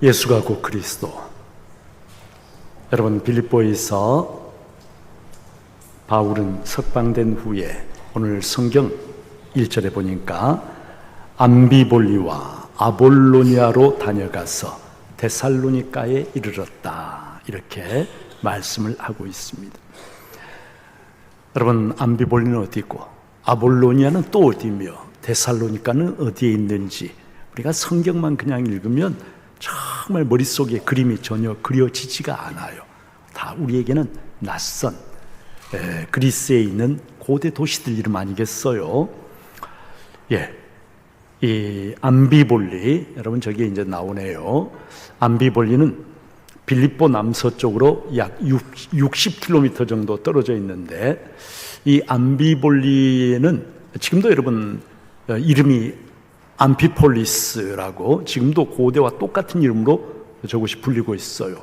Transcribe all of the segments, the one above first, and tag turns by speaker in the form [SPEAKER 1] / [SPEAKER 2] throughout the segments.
[SPEAKER 1] 예수가 곧 그리스도. 여러분 빌립보에서 바울은 석방된 후에 오늘 성경 1절에 보니까 암비볼리와 아볼로니아로 다녀가서 데살로니가에 이르렀다. 이렇게 말씀을 하고 있습니다. 여러분 암비볼리는 어디 있고 아볼로니아는 또 어디며 데살로니가는 어디에 있는지 우리가 성경만 그냥 읽으면 정말 머릿속에 그림이 전혀 그려지지가 않아요. 다 우리에게는 낯선 에, 그리스에 있는 고대 도시들 이름 아니겠어요? 예. 이 암비볼리 여러분 저기 이제 나오네요. 암비볼리는 빌립보 남서쪽으로 약 60km 정도 떨어져 있는데 이 암비볼리에는 지금도 여러분 어, 이름이 암피폴리스라고 지금도 고대와 똑같은 이름으로 저곳이 불리고 있어요.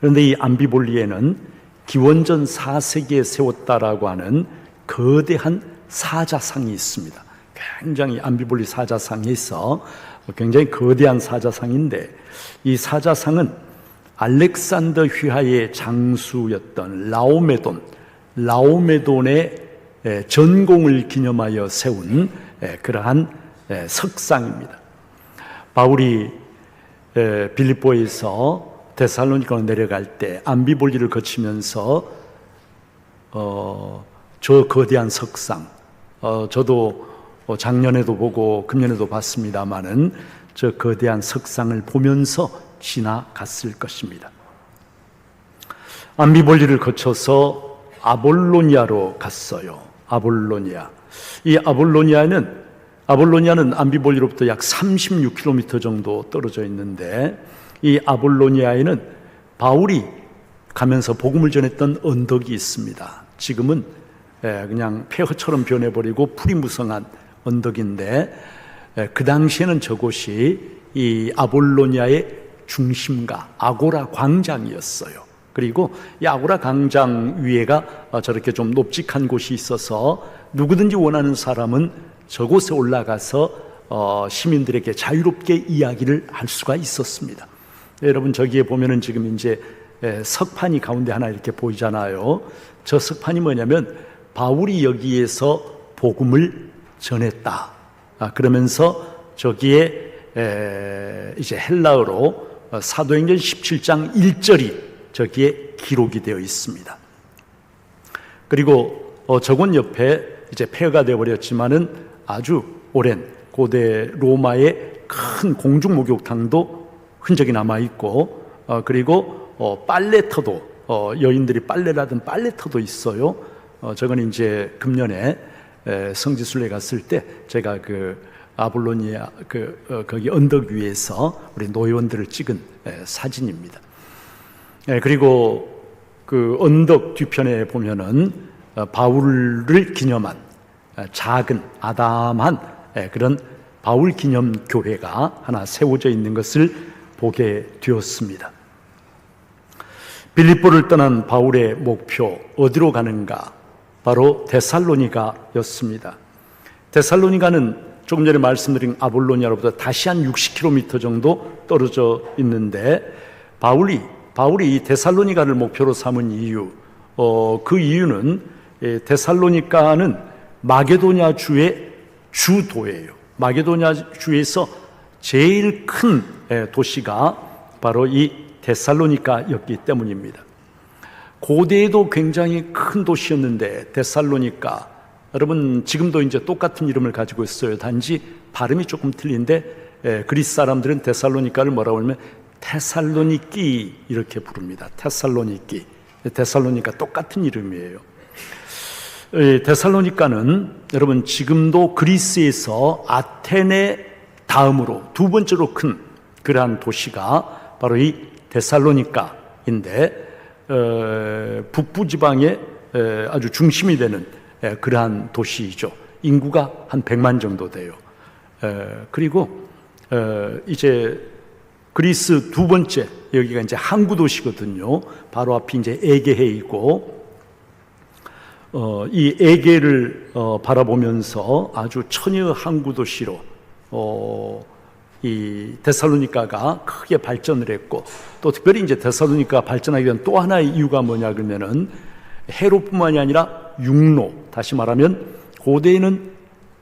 [SPEAKER 1] 그런데 이 암비볼리에는 기원전 4세기에 세웠다라고 하는 거대한 사자상이 있습니다. 굉장히 암비볼리 사자상에서 굉장히 거대한 사자상인데 이 사자상은 알렉산더 휘하의 장수였던 라오메돈, 라오메돈의 전공을 기념하여 세운 그러한 석상입니다. 바울이 빌립보에서 데살로니가로 내려갈 때 암비볼리를 거치면서 어, 저 거대한 석상, 어, 저도 작년에도 보고 금년에도 봤습니다만은 저 거대한 석상을 보면서 지나갔을 것입니다. 암비볼리를 거쳐서 아볼로니아로 갔어요. 아볼로니아. 이 아볼로니아는 아볼로니아는 암비볼리로부터 약 36km 정도 떨어져 있는데 이 아볼로니아에는 바울이 가면서 복음을 전했던 언덕이 있습니다. 지금은 그냥 폐허처럼 변해버리고 풀이 무성한 언덕인데 그 당시에는 저곳이 이 아볼로니아의 중심가 아고라 광장이었어요. 그리고 이 아고라 광장 위에가 저렇게 좀 높직한 곳이 있어서 누구든지 원하는 사람은 저곳에 올라가서 어, 시민들에게 자유롭게 이야기를 할 수가 있었습니다. 여러분 저기에 보면은 지금 이제 석판이 가운데 하나 이렇게 보이잖아요. 저 석판이 뭐냐면 바울이 여기에서 복음을 전했다. 아, 그러면서 저기에 에, 이제 헬라어로 어, 사도행전 17장 1절이 저기에 기록이 되어 있습니다. 그리고 어, 저건 옆에 이제 폐허가 되어 버렸지만은 아주 오랜 고대 로마의 큰 공중 목욕탕도 흔적이 남아 있고 어, 그리고 어, 빨래터도 어, 여인들이 빨래를 하던 빨래터도 있어요. 어, 저건 이제 금년에 에, 성지순례 갔을 때 제가 그 아볼로니아 그 어, 거기 언덕 위에서 우리 노예원들을 찍은 에, 사진입니다. 에, 그리고 그 언덕 뒤편에 보면은 어, 바울을 기념한 어, 작은 아담한 에, 그런 바울 기념 교회가 하나 세워져 있는 것을 보게 되었습니다. 빌립보를 떠난 바울의 목표 어디로 가는가? 바로 데살로니가였습니다. 데살로니가는 조금 전에 말씀드린 아볼로니아로부터 다시 한 60km 정도 떨어져 있는데 바울이 바울이 데살로니가를 목표로 삼은 이유, 어, 그 이유는 예, 데살로니가는 마게도냐 주의 주도예요. 마게도냐 주에서 제일 큰 예, 도시가 바로 이 데살로니가였기 때문입니다. 고대에도 굉장히 큰 도시였는데 데살로니가 여러분 지금도 이제 똑같은 이름을 가지고 있어요. 단지 발음이 조금 틀린데 예, 그리스 사람들은 데살로니가를 뭐라고 하면 테살로니키 이렇게 부릅니다. 테살로니키. 데살로니가 똑같은 이름이에요. 데살로니가는 여러분 지금도 그리스에서 아테네 다음으로 두 번째로 큰 그러한 도시가 바로 이 데살로니가인데 어, 북부 지방의 에, 아주 중심이 되는 에, 그러한 도시이죠. 인구가 한 100만 정도 돼요. 에, 그리고 어, 이제 그리스 두 번째 여기가 이제 항구 도시거든요. 바로 앞이 이제 에게해이고 어, 이 에게를 어, 바라보면서 아주 처녀 항구 도시로 어, 이 데살로니카가 크게 발전을 했고 또 특별히 이제 데살로니카 발전하기 위한 또 하나의 이유가 뭐냐 그러면은 해로뿐만이 아니라 육로 다시 말하면 고대에는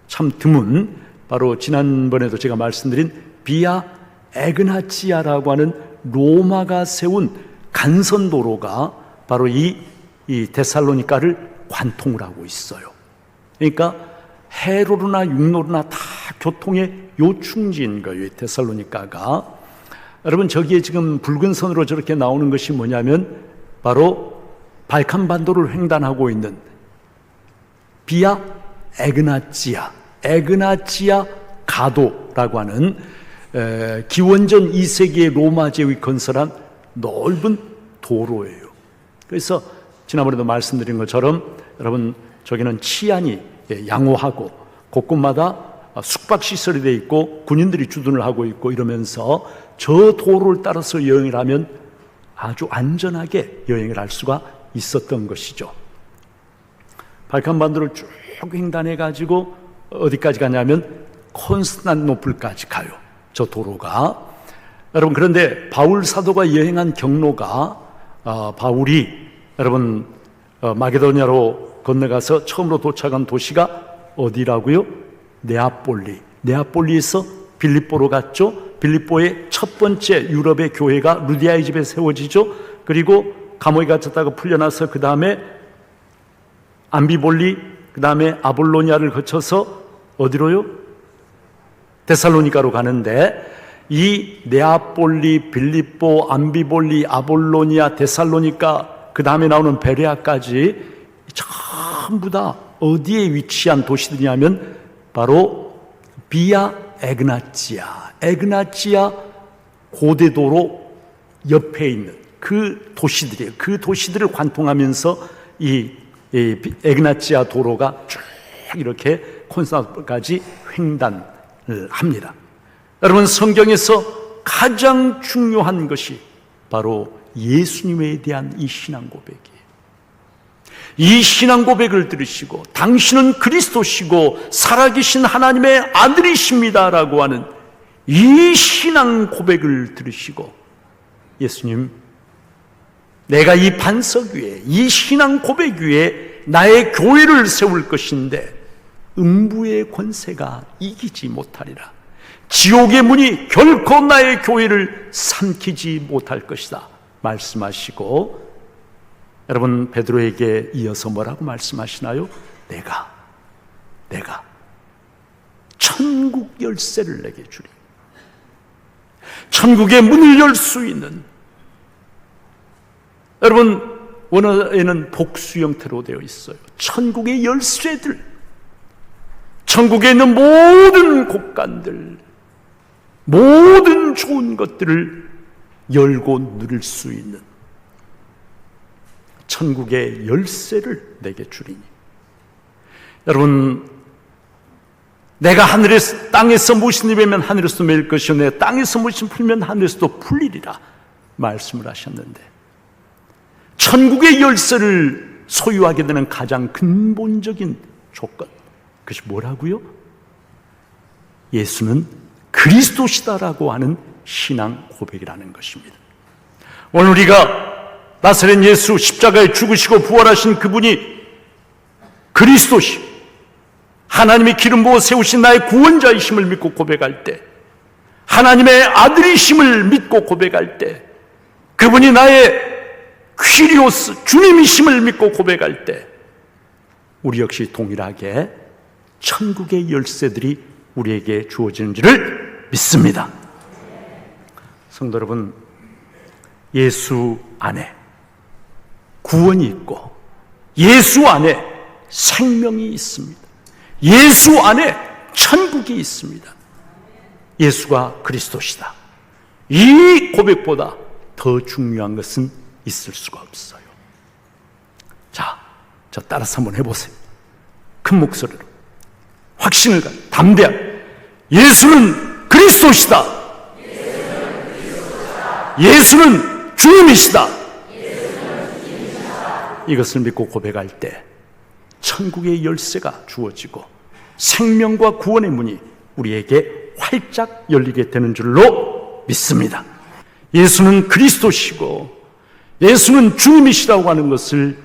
[SPEAKER 1] 참 드문 바로 지난번에도 제가 말씀드린 비아 에그나치아라고 하는 로마가 세운 간선 도로가 바로 이, 이 데살로니카를 관통을 하고 있어요. 그러니까 해로로나 육로로나 다 교통의 요충지인 거예요. 데살로니카가. 여러분 저기에 지금 붉은 선으로 저렇게 나오는 것이 뭐냐면 바로 발칸 반도를 횡단하고 있는 비아 에그나치아, 에그나치아 가도라고 하는 에, 기원전 2세기의 로마 제국이 건설한 넓은 도로예요. 그래서 지난번에도 말씀드린 것처럼 여러분 저기는 치안이 예, 양호하고 곳곳마다 숙박 시설이 돼 있고 군인들이 주둔을 하고 있고 이러면서 저 도로를 따라서 여행을 하면 아주 안전하게 여행을 할 수가 있었던 것이죠. 발칸반도를 쭉 횡단해 가지고 어디까지 가냐면 콘스탄노플까지 가요. 저 도로가 여러분 그런데 바울 사도가 여행한 경로가 어, 바울이 여러분 어, 마게도니아로 건너가서 처음으로 도착한 도시가 어디라고요? 네아폴리. 네아폴리에서 빌립보로 갔죠. 빌립보의 첫 번째 유럽의 교회가 루디아의 집에 세워지죠. 그리고 감옥에 갇혔다가 풀려나서 그 다음에 암비볼리, 그 다음에 아볼로니아를 거쳐서 어디로요? 데살로니카로 가는데 이 네아폴리, 빌립보, 암비볼리, 아볼로니아, 데살로니카 그 다음에 나오는 베레아까지 전부 다 어디에 위치한 도시들이냐면 바로 비아 에그나치아, 에그나치아 고대도로 옆에 있는 그 도시들이에요. 그 도시들을 관통하면서 이, 이 에그나치아 도로가 쭉 이렇게 콘스탄티노까지 횡단을 합니다. 여러분 성경에서 가장 중요한 것이 바로 예수님에 대한 이 신앙 고백이에요. 이 신앙 고백을 들으시고 당신은 그리스도시고 살아계신 하나님의 아들이십니다라고 하는 이 신앙 고백을 들으시고 예수님 내가 이 반석 위에 이 신앙 고백 위에 나의 교회를 세울 것인데 음부의 권세가 이기지 못하리라. 지옥의 문이 결코 나의 교회를 삼키지 못할 것이다. 말씀하시고 여러분 베드로에게 이어서 뭐라고 말씀하시나요? 내가 내가 천국 열쇠를 내게 주리. 천국의 문을 열 수 있는 여러분 원어에는 복수 형태로 되어 있어요. 천국의 열쇠들, 천국에 있는 모든 곳간들, 모든 좋은 것들을 열고 누릴 수 있는 천국의 열쇠를 내게 주리니. 여러분, 내가 하늘에서, 땅에서 무신 입으면 하늘에서 매일 것이요. 내 땅에서 무신 풀면 하늘에서도 풀리리라. 말씀을 하셨는데. 천국의 열쇠를 소유하게 되는 가장 근본적인 조건. 그것이 뭐라고요? 예수는 그리스도시다라고 하는 신앙 고백이라는 것입니다. 오늘 우리가 나사렛 예수 십자가에 죽으시고 부활하신 그분이 그리스도시 하나님의 기름 부어 세우신 나의 구원자이심을 믿고 고백할 때 하나님의 아들이심을 믿고 고백할 때 그분이 나의 퀴리오스 주님이심을 믿고 고백할 때 우리 역시 동일하게 천국의 열쇠들이 우리에게 주어지는지를 믿습니다. 성도 여러분, 예수 안에 구원이 있고 예수 안에 생명이 있습니다. 예수 안에 천국이 있습니다. 예수가 그리스도시다. 이 고백보다 더 중요한 것은 있을 수가 없어요. 자, 저 따라서 한번 해보세요. 큰 목소리로. 확신을 가, 담대하게. 예수는 그리스도시다. 예수는 주님이시다. 이것을 믿고 고백할 때 천국의 열쇠가 주어지고 생명과 구원의 문이 우리에게 활짝 열리게 되는 줄로 믿습니다. 예수는 그리스도시고 예수는 주님이시라고 하는 것을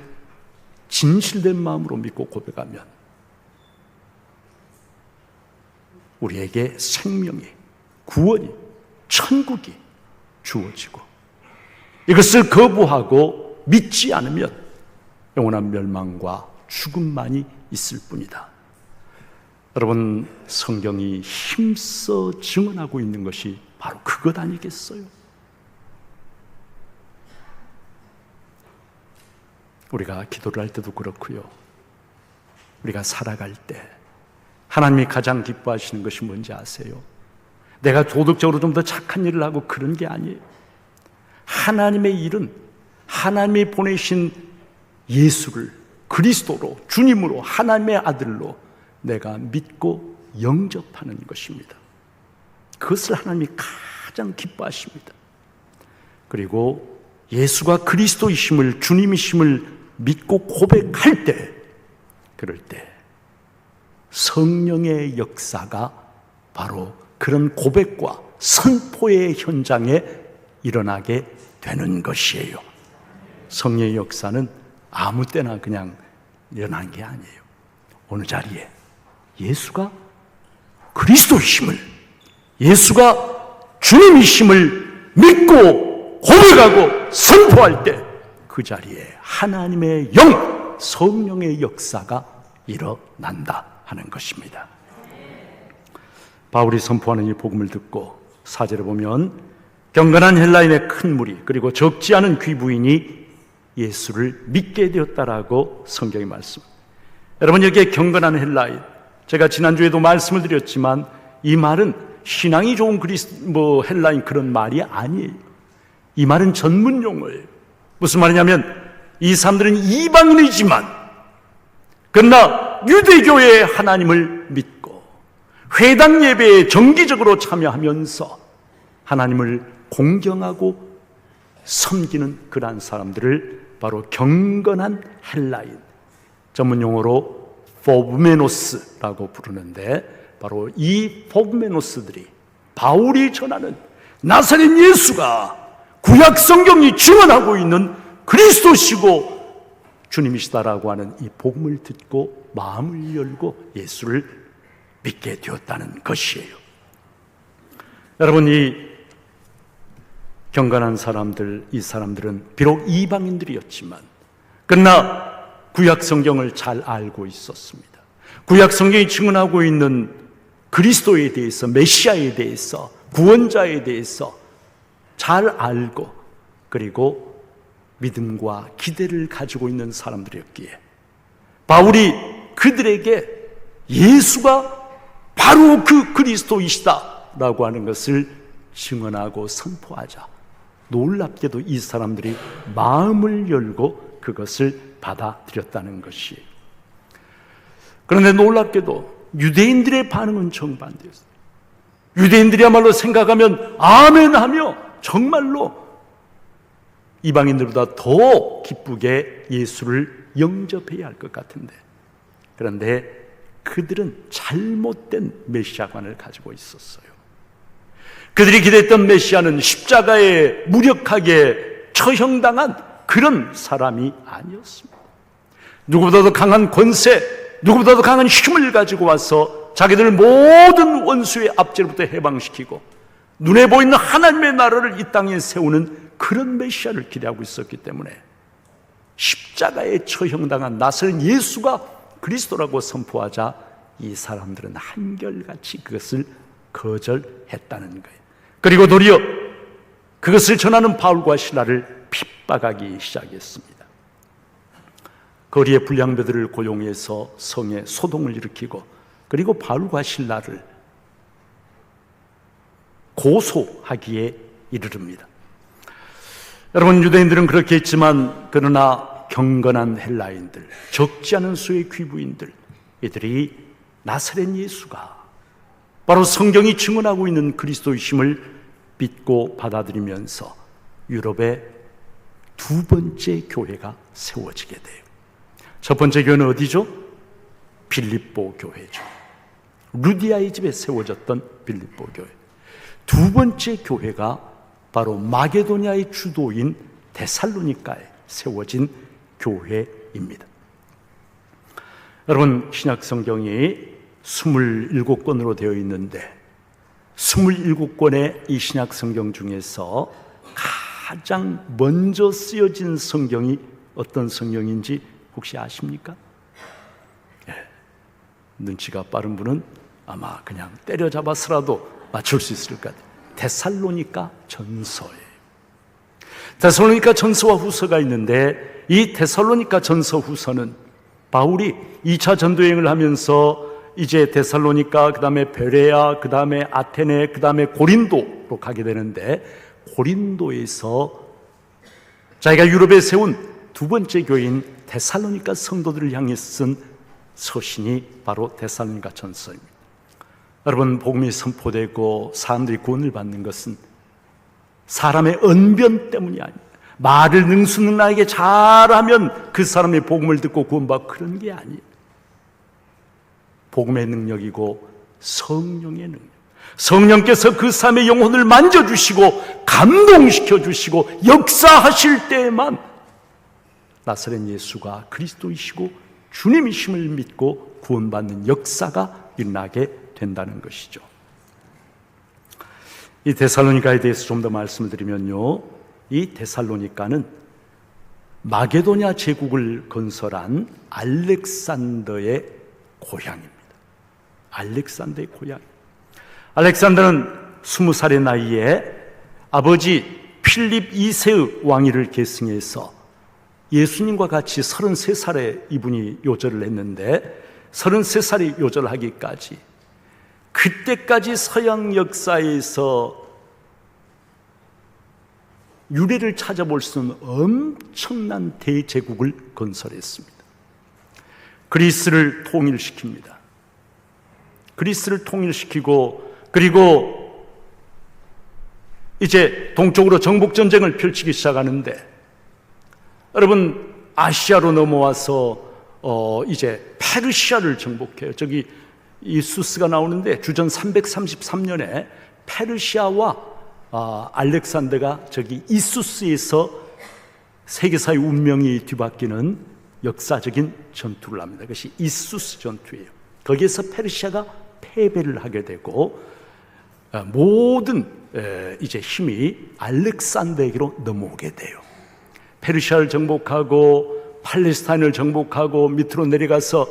[SPEAKER 1] 진실된 마음으로 믿고 고백하면 우리에게 생명이, 구원이, 천국이 주어지고 이것을 거부하고 믿지 않으면 영원한 멸망과 죽음만이 있을 뿐이다. 여러분, 성경이 힘써 증언하고 있는 것이 바로 그것 아니겠어요? 우리가 기도를 할 때도 그렇고요. 우리가 살아갈 때 하나님이 가장 기뻐하시는 것이 뭔지 아세요? 내가 도덕적으로 좀 더 착한 일을 하고 그런 게 아니에요. 하나님의 일은 하나님이 보내신 예수를 그리스도로 주님으로 하나님의 아들로 내가 믿고 영접하는 것입니다. 그것을 하나님이 가장 기뻐하십니다. 그리고 예수가 그리스도이심을 주님이심을 믿고 고백할 때 그럴 때 성령의 역사가 바로 그런 고백과 선포의 현장에 일어나게 되는 것이에요. 성령의 역사는 아무 때나 그냥 일어난 게 아니에요. 어느 자리에 예수가 그리스도이심을 예수가 주님이심을 믿고 고백하고 선포할 때 그 자리에 하나님의 영, 성령의 역사가 일어난다 하는 것입니다. 바울이 선포하는 이 복음을 듣고 사절에 보면 경건한 헬라인의 큰 무리 그리고 적지 않은 귀부인이 예수를 믿게 되었다라고 성경이 말씀. 여러분 여기에 경건한 헬라인 제가 지난주에도 말씀을 드렸지만 이 말은 신앙이 좋은 그리스 뭐 헬라인 그런 말이 아니에요. 이 말은 전문 용어예요. 무슨 말이냐면 이 사람들은 이방인이지만 그러나 유대교의 하나님을 믿고 회당 예배에 정기적으로 참여하면서 하나님을 공경하고 섬기는 그러한 사람들을 바로 경건한 헬라인 전문 용어로 포브메노스라고 부르는데 바로 이 포브메노스들이 바울이 전하는 나사렛 예수가 구약 성경이 증언하고 있는 그리스도시고 주님이시다라고 하는 이 복음을 듣고 마음을 열고 예수를 믿게 되었다는 것이에요. 여러분 이 경건한 사람들 이 사람들은 비록 이방인들이었지만 그러나 구약 성경을 잘 알고 있었습니다. 구약 성경이 증언하고 있는 그리스도에 대해서 메시아에 대해서 구원자에 대해서 잘 알고 그리고 믿음과 기대를 가지고 있는 사람들이었기에 바울이 그들에게 예수가 바로 그 그리스도이시다라고 하는 것을 증언하고 선포하자 놀랍게도 이 사람들이 마음을 열고 그것을 받아들였다는 것이에요. 그런데 놀랍게도 유대인들의 반응은 정반대였어요. 유대인들이야말로 생각하면 아멘 하며 정말로 이방인들보다 더 기쁘게 예수를 영접해야 할 것 같은데 그런데 그들은 잘못된 메시아관을 가지고 있었어요. 그들이 기대했던 메시아는 십자가에 무력하게 처형당한 그런 사람이 아니었습니다. 누구보다도 강한 권세, 누구보다도 강한 힘을 가지고 와서 자기들 모든 원수의 압제로부터 해방시키고 눈에 보이는 하나님의 나라를 이 땅에 세우는 그런 메시아를 기대하고 있었기 때문에 십자가에 처형당한 나서는 예수가 그리스도라고 선포하자 이 사람들은 한결같이 그것을 거절했다는 거예요. 그리고 도리어 그것을 전하는 바울과 신라를 핍박하기 시작했습니다. 거리의 불량배들을 고용해서 성에 소동을 일으키고 그리고 바울과 신라를 고소하기에 이르릅니다. 여러분 유대인들은 그렇게 했지만 그러나 경건한 헬라인들, 적지 않은 수의 귀부인들 이들이 나사렛 예수가 바로 성경이 증언하고 있는 그리스도이심을 믿고 받아들이면서 유럽의 두 번째 교회가 세워지게 돼요. 첫 번째 교회는 어디죠? 빌립보 교회죠. 루디아의 집에 세워졌던 빌립보 교회. 두 번째 교회가 바로 마게도냐의 주도인 데살로니카에 세워진 교회입니다. 여러분, 신약 성경이 27권으로 되어 있는데 27권의 이 신약 성경 중에서 가장 먼저 쓰여진 성경이 어떤 성경인지 혹시 아십니까? 예. 눈치가 빠른 분은 아마 그냥 때려잡아서라도 맞출 수 있을 것 같아요. 데살로니카 전서예요. 데살로니카 전서와 후서가 있는데 이 데살로니카 전서 후서는 바울이 2차 전도여행을 하면서 이제 데살로니카 그다음에 베레아 그 다음에 아테네 그 다음에 고린도로 가게 되는데 고린도에서 자기가 유럽에 세운 두 번째 교인 데살로니카 성도들을 향해 쓴 서신이 바로 데살로니카 전서입니다. 여러분 복음이 선포되고 사람들이 구원을 받는 것은 사람의 언변 때문이 아니에요. 말을 능수능란하게 잘하면 그 사람의 복음을 듣고 구원받고 그런 게 아니에요. 복음의 능력이고 성령의 능력. 성령께서 그 사람의 영혼을 만져주시고 감동시켜 주시고 역사하실 때에만 나사렛 예수가 그리스도이시고 주님이심을 믿고 구원받는 역사가 일어나게 된다는 것이죠. 이 데살로니카에 대해서 좀 더 말씀을 드리면요. 이 데살로니카는 마게도냐 제국을 건설한 알렉산더의 고향입니다. 알렉산더의 고향. 알렉산더는 스무 살의 나이에 아버지 필립 2세의 왕위를 계승해서 예수님과 같이 33살에 이분이 요절을 했는데 33살이 요절하기까지 그때까지 서양 역사에서 유래를 찾아볼 수 있는 엄청난 대제국을 건설했습니다. 그리스를 통일시킵니다. 그리스를 통일시키고 그리고 이제 동쪽으로 정복 전쟁을 펼치기 시작하는데 여러분 아시아로 넘어와서 어 이제 페르시아를 정복해요. 저기 이 수스가 나오는데 주전 333년에 페르시아와 아, 알렉산더가 저기 이수스에서 세계사의 운명이 뒤바뀌는 역사적인 전투를 합니다. 그것이 이수스 전투예요. 거기에서 페르시아가 패배를 하게 되고 아, 모든 에, 이제 힘이 알렉산더에게로 넘어오게 돼요. 페르시아를 정복하고 팔레스타인을 정복하고 밑으로 내려가서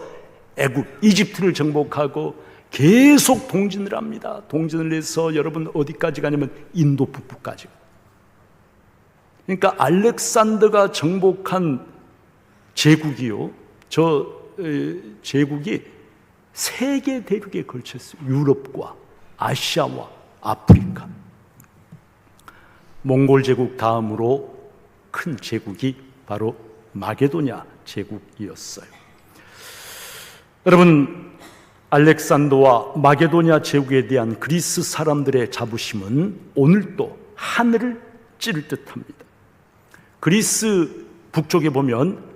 [SPEAKER 1] 애국 이집트를 정복하고 계속 동진을 합니다. 동진을 해서 여러분 어디까지 가냐면 인도 북부까지. 그러니까 알렉산더가 정복한 제국이요. 저 제국이 세계 대륙에 걸쳤어요. 유럽과 아시아와 아프리카. 몽골 제국 다음으로 큰 제국이 바로 마게도냐 제국이었어요. 여러분 알렉산더와 마게도냐 제국에 대한 그리스 사람들의 자부심은 오늘도 하늘을 찌를 듯합니다. 그리스 북쪽에 보면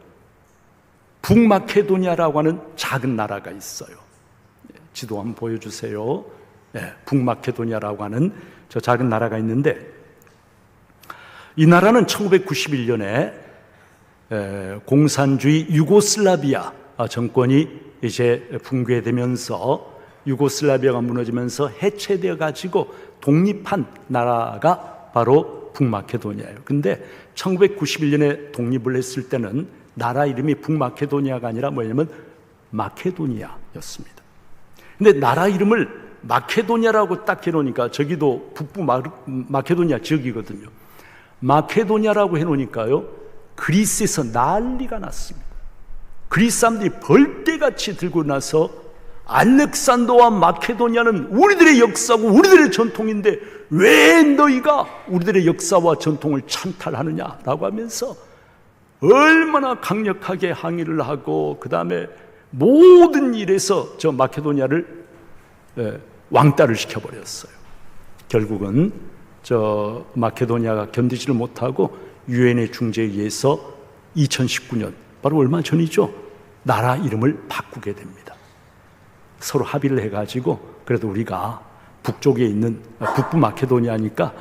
[SPEAKER 1] 북마케도니아라고 하는 작은 나라가 있어요. 네, 지도 한번 보여주세요. 네, 북마케도니아라고 하는 저 작은 나라가 있는데 이 나라는 1991년에 공산주의 유고슬라비아 정권이 이제 붕괴되면서 유고슬라비아가 무너지면서 해체되어 가지고 독립한 나라가 바로 북마케도니아예요. 근데 1991년에 독립을 했을 때는 나라 이름이 북마케도니아가 아니라 뭐냐면 마케도니아였습니다. 근데 나라 이름을 마케도니아라고 딱 해놓으니까 저기도 북부 마케도니아 지역이거든요. 마케도니아라고 해놓으니까요, 그리스에서 난리가 났습니다. 그리스 사람들이 벌떼같이 들고 나서 알렉산더와 마케도니아는 우리들의 역사고 우리들의 전통인데 왜 너희가 우리들의 역사와 전통을 찬탈하느냐라고 하면서 얼마나 강력하게 항의를 하고 그 다음에 모든 일에서 저 마케도니아를 왕따를 시켜버렸어요. 결국은 저 마케도니아가 견디지를 못하고 유엔의 중재에 의해서 2019년 바로 얼마 전이죠. 나라 이름을 바꾸게 됩니다. 서로 합의를 해가지고 그래도 우리가 북쪽에 있는 아, 북부 마케도니아니까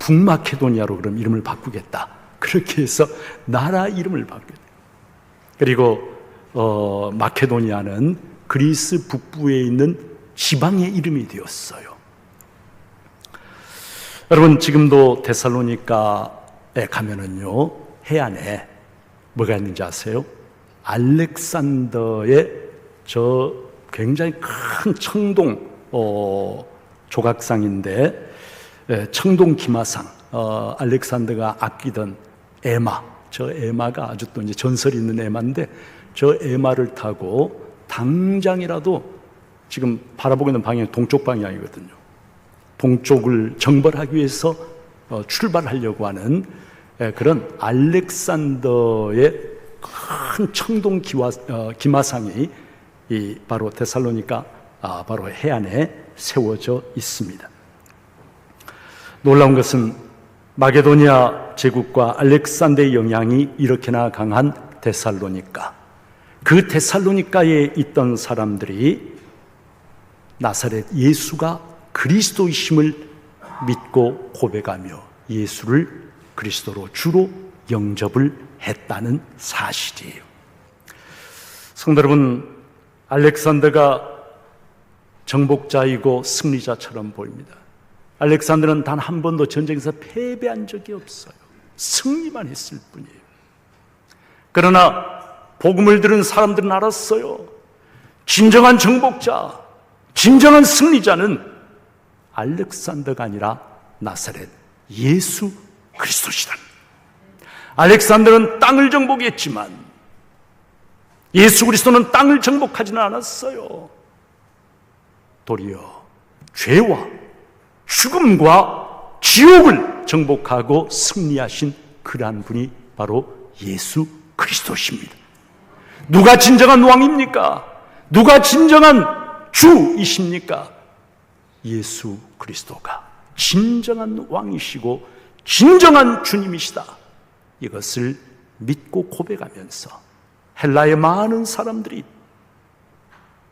[SPEAKER 1] 북마케도니아로 그럼 이름을 바꾸겠다. 그렇게 해서 나라 이름을 바뀌게 돼요. 그리고 어, 마케도니아는 그리스 북부에 있는 지방의 이름이 되었어요. 여러분 지금도 데살로니카에 가면은요 해안에 뭐가 있는지 아세요? 알렉산더의 저 굉장히 큰 청동 어, 조각상인데 예, 청동 기마상 어, 알렉산더가 아끼던 에마 저 에마가 아주 또 이제 전설이 있는 에마인데 저 에마를 타고 당장이라도 지금 바라보고 있는 방향이 동쪽 방향이거든요. 동쪽을 정벌하기 위해서 어, 출발하려고 하는 예, 그런 알렉산더의 큰 청동 기와, 어, 기마상이 이 바로 데살로니가 아, 바로 해안에 세워져 있습니다. 놀라운 것은 마게도니아 제국과 알렉산더의 영향이 이렇게나 강한 데살로니가 그 데살로니가에 있던 사람들이 나사렛 예수가 그리스도이심을 믿고 고백하며 예수를 그리스도로 주로 영접을 했다는 사실이에요. 성도 여러분, 알렉산더가 정복자이고 승리자처럼 보입니다. 알렉산더는 단 한 번도 전쟁에서 패배한 적이 없어요. 승리만 했을 뿐이에요. 그러나 복음을 들은 사람들은 알았어요. 진정한 정복자, 진정한 승리자는 알렉산더가 아니라 나사렛 예수 그리스도시다. 알렉산더는 땅을 정복했지만 예수 그리스도는 땅을 정복하지는 않았어요. 도리어 죄와 죽음과 지옥을 정복하고 승리하신 그러한 분이 바로 예수 그리스도십니다. 누가 진정한 왕입니까? 누가 진정한 주이십니까? 예수 그리스도가 진정한 왕이시고 진정한 주님이시다. 이것을 믿고 고백하면서 헬라의 많은 사람들이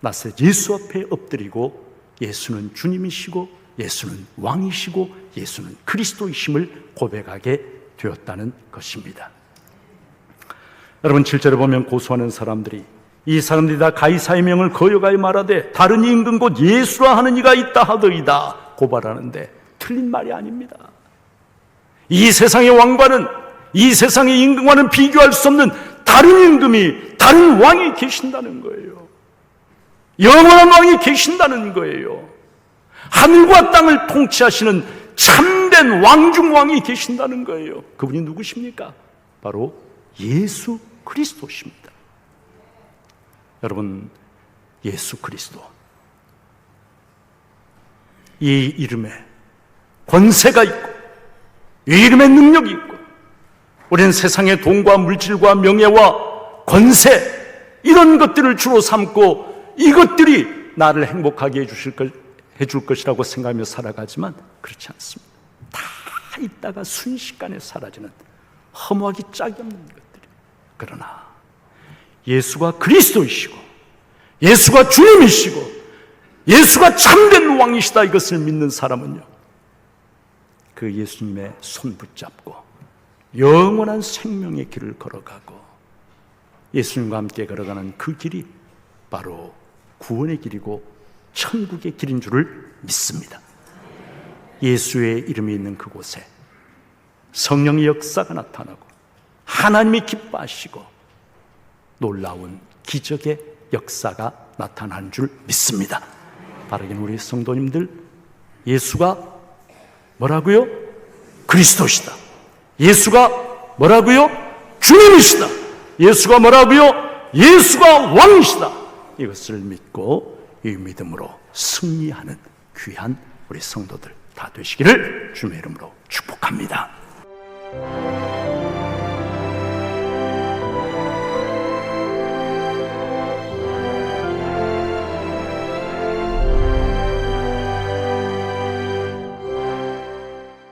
[SPEAKER 1] 나세 예수 앞에 엎드리고 예수는 주님이시고 예수는 왕이시고 예수는 그리스도이심을 고백하게 되었다는 것입니다. 여러분 7절에 보면 고소하는 사람들이 이 사람들이 다 가이사의 명을 거여가여 말하되 다른 임금 곧 예수라 하는 이가 있다 하더이다 고발하는데 틀린 말이 아닙니다. 이 세상의 왕과는 이 세상의 임금과는 비교할 수 없는 다른 임금이 다른 왕이 계신다는 거예요. 영원한 왕이 계신다는 거예요. 하늘과 땅을 통치하시는 참된 왕중 왕이 계신다는 거예요. 그분이 누구십니까? 바로 예수 그리스도십니다. 여러분, 예수 그리스도. 이 이름에 권세가 있고, 이 이름에 능력이 있고, 우리는 세상의 돈과 물질과 명예와 권세, 이런 것들을 주로 삼고, 이것들이 나를 행복하게 해주실 것, 해줄 것이라고 생각하며 살아가지만, 그렇지 않습니다. 다 있다가 순식간에 사라지는 허무하기 짝이 없는 것들이. 그러나, 예수가 그리스도이시고 예수가 주님이시고 예수가 참된 왕이시다 이것을 믿는 사람은요. 그 예수님의 손 붙잡고 영원한 생명의 길을 걸어가고 예수님과 함께 걸어가는 그 길이 바로 구원의 길이고 천국의 길인 줄을 믿습니다. 예수의 이름이 있는 그곳에 성령의 역사가 나타나고 하나님이 기뻐하시고 놀라운 기적의 역사가 나타난 줄 믿습니다. 바르긴 우리 성도님들 예수가 뭐라고요? 그리스도시다. 예수가 뭐라고요? 주님이시다. 예수가 뭐라고요? 예수가 왕이시다. 이것을 믿고 이 믿음으로 승리하는 귀한 우리 성도들 다 되시기를 주님의 이름으로 축복합니다.